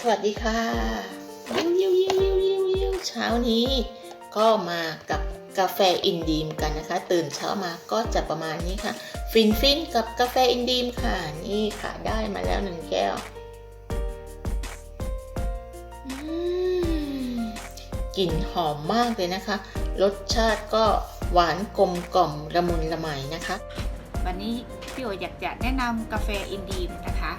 สวัสดีค่ะยิ้วยิ้วยิ้วยิ้วยิวยิวเช้านี้ ก็มากับกาแฟอินดีมกันนะคะ ตื่นเช้ามาก็จะประมาณนี้ค่ะ ฟินฟินกับกาแฟอินดีมค่ะ นี่ค่ะได้มาแล้วหนึ่งแก้วอืมกลิ่นหอมมากเลยนะคะ รสชาติก็หวานกลมกล่อมละมุนละไมนะคะ วันนี้พี่โออยากจะแนะนำกาแฟอินดีมนะคะ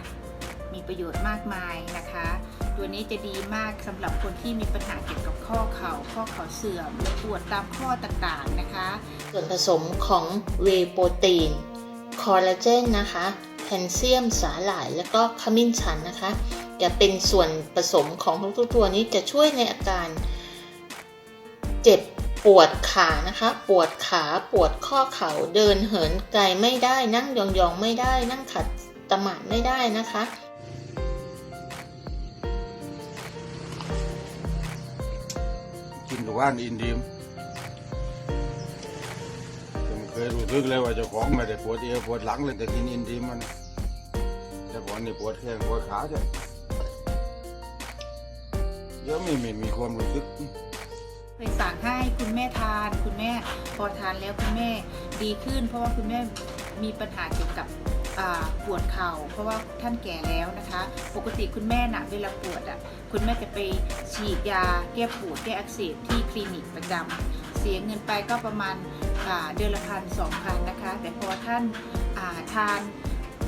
มีประโยชน์มากมายนะคะ ตัวนี้จะดีมากสำหรับคนที่มีปัญหาเกี่ยวกับข้อเข่าข้อเข่าเสื่อมปวดตามข้อต่างๆนะคะ ส่วนผสมของเวโปรตีนคอลลาเจนนะคะแคลเซียมสาหร่าย แล้วก็ขมิ้นชันนะคะ จะเป็นส่วนผสมของทุกๆตัวนี้จะช่วยในอาการเจ็บปวดขานะคะ ปวดขาปวดข้อเข่าเดินเหินไกลไม่ได้นั่งยองๆไม่ได้ นั่งขัดตมาดไม่ได้นะคะ กินทุกวันอินดีมผมเคยรู้สึกเลยว่าเจ้าของไม่ได้ปวดเอวปวดหลังเลยแต่กินอินดีมมันแต่ก่อนนี่ปวดแข้งปวดขาใช่เยอะไม่ไม่มีความรู้สึกเคยสั่งให้คุณแม่ทาน คุณแม่พอทานแล้วคุณแม่ดีขึ้น เพราะว่าคุณแม่มีปัญหาเกี่ยวกับ ปวดเข่า เพราะว่าท่านแก่แล้วนะคะ ปกติคุณแม่น่ะเวลาปวดอะคุณแม่จะไปฉีดยาแก้ปวดแก้อักเสบที่คลินิกประจำเสียเงินไปก็ประมาณเดือนละพันสองพันนะคะ แต่พอท่านาทาน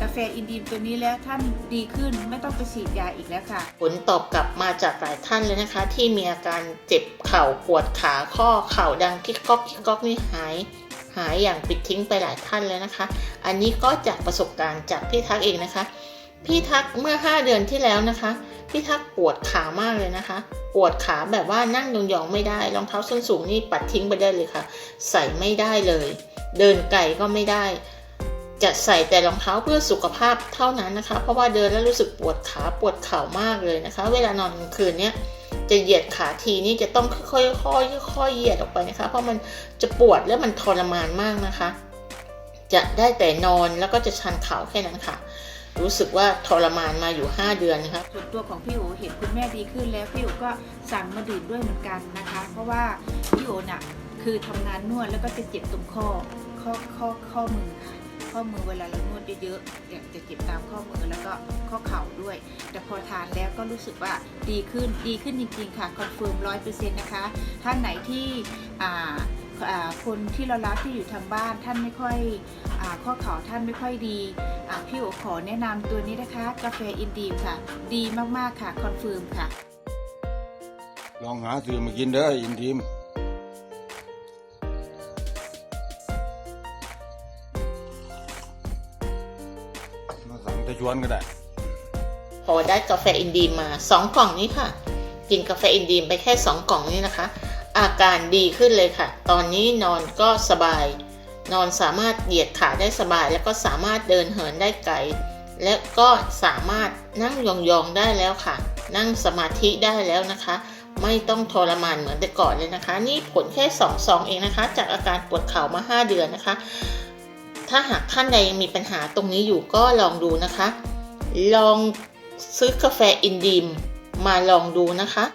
กาแฟอินดีมตัวนี้แล้วท่านดีขึ้นไม่ต้องไปฉีดยาอีกแล้วค่ะ ผลตอบกลับมาจากหลายท่านเลยนะคะ ที่มีอาการเจ็บเข่าปวดขาข้อเข่าดังกิ๊กก๊อกกิ๊กก๊อกนี่หาย หายอย่างปิดทิ้งไปหลายท่านแล้วนะคะ อันนี้ก็จากประสบการณ์จากพี่ทักเองนะคะ พี่ทักเมื่อ 5 เดือนที่แล้วนะคะ พี่ทักปวดขามากเลยนะคะ ปวดขาแบบว่านั่งยองๆไม่ได้ รองเท้าส้นสูงนี่ปัดทิ้งไปได้เลยค่ะ ใส่ไม่ได้เลย เดินไกลก็ไม่ได้จะใส่แต่รองเท้าเพื่อสุขภาพเท่านั้นนะคะ เพราะว่าเดินแล้วรู้สึกปวดขาปวดเข่ามากเลยนะคะ เวลานอนกลางคืนเนี้ย จะเหยียดขาทีนี่จะต้องค่อยๆค่อยๆเหยียดออกไปนะคะ เพราะมันจะปวดและมันทรมานมากนะคะ จะได้แต่นอนแล้วก็จะชันเข่าแค่นั้นค่ะ รู้สึกว่าทรมานมาอยู่ 5 เดือนนะคะส่วนตัวของพี่โอเห็นคุณแม่ดีขึ้นแล้วพี่โอก็สั่งมาดื่มด้วยเหมือนกันนะคะ เพราะว่าพี่โอน่ะคือทำงานนวดแล้วก็จะเจ็บตรงข้อข้อข้อข้อมือ ข้อมือเวลาเรานวดเยอะๆเนี่ยจะเจ็บตามข้อมือแล้วก็ข้อเข่าด้วย แต่พอทานแล้วก็รู้สึกว่าดีขึ้นดีขึ้นจริงๆค่ะคอนเฟิร์มร้อยเปอร์เซ็นต์นะคะท่านไหนที่คนที่เรารักที่อยู่ทางบ้านท่านไม่ค่อยอข้อเข่าท่านไม่ค่อยดีพี่โอขอแนะนำตัวนี้นะคะ กาแฟอินดีมค่ะ ดีมากๆค่ะคอนเฟิร์มค่ะ ลองหาซื้อมากินเด้ออินดีม มาสั่งแต่ชวนก็ได้พอได้กาแฟอินดีมมา2กล่องนี้ค่ะ กินกาแฟอินดีไปแค่2กล่องนี้นะคะ อาการดีขึ้นเลยค่ะ ตอนนี้นอนก็สบาย นอนสามารถเหยียดขาได้สบาย แล้วก็สามารถเดินเหินได้ไกลและก็สามารถนั่งยองๆได้แล้วค่ะ นั่งสมาธิได้แล้วนะคะ ไม่ต้องทรมานเหมือนแต่ก่อนเลยนะคะ นี่ผลแค่2องซองเองนะคะ จากอาการปวดเข่ามา 5 เดือนนะคะ ถ้าหากท่านใดยังมีปัญหาตรงนี้อยู่ก็ลองดูนะคะ ลองซื้อกาแฟอินดีมมาลองดูนะคะ